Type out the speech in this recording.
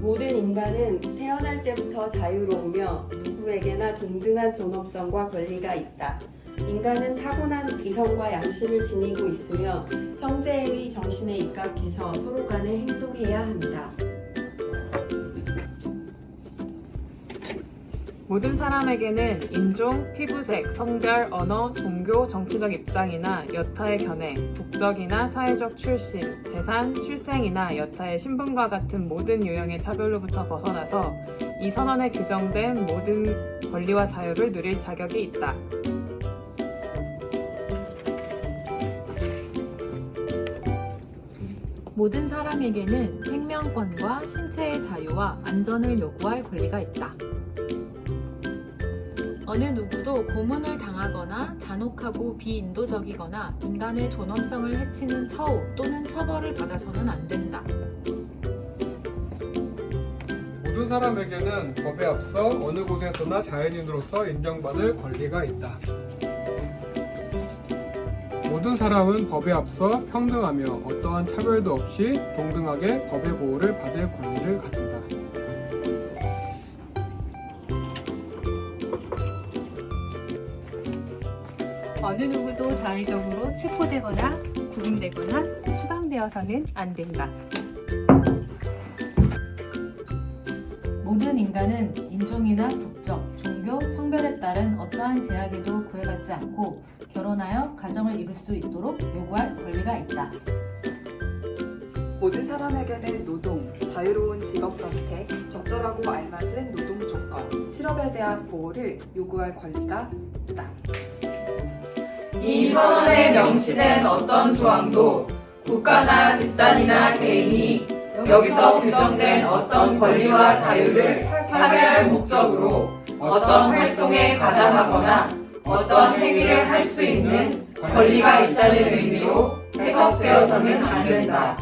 모든 인간은 태어날 때부터 자유로우며 누구에게나 동등한 존엄성과 권리가 있다. 인간은 타고난 이성과 양심을 지니고 있으며 형제의 정신에 입각해서 서로 간에 행동해야 한다. 모든 사람에게는 인종, 피부색, 성별, 언어, 종교, 정치적 입장이나 여타의 견해, 국적이나 사회적 출신, 재산, 출생이나 여타의 신분과 같은 모든 유형의 차별로부터 벗어나서 이 선언에 규정된 모든 권리와 자유를 누릴 자격이 있다. 모든 사람에게는 생명권과 신체의 자유와 안전을 요구할 권리가 있다. 어느 누구도 고문을 당하거나 잔혹하고 비인도적이거나 인간의 존엄성을 해치는 처우 또는 처벌을 받아서는 안 된다. 모든 사람에게는 법에 앞서 어느 곳에서나 자연인으로서 인정받을 권리가 있다. 모든 사람은 법에 앞서 평등하며 어떠한 차별도 없이 동등하게 법의 보호를 받을 권리를 가진다. 어느 누구도 자의적으로 체포되거나 구금되거나 추방되어서는 안 된다. 모든 인간은 인종이나 국적, 종교, 성별에 따른 어떠한 제약에도 구애받지 않고 결혼하여 가정을 이룰 수 있도록 요구할 권리가 있다. 모든 사람에게는 노동, 자유로운 직업 선택, 적절하고 알맞은 노동 조건, 실업에 대한 보호를 요구할 권리가 있다. 이 선언에 명시된 어떤 조항도 국가나 집단이나 개인이 여기서 규정된 어떤 권리와 자유를 파괴할 목적으로 어떤 활동에 가담하거나 어떤 행위를 할 수 있는 권리가 있다는 의미로 해석되어서는 안 된다.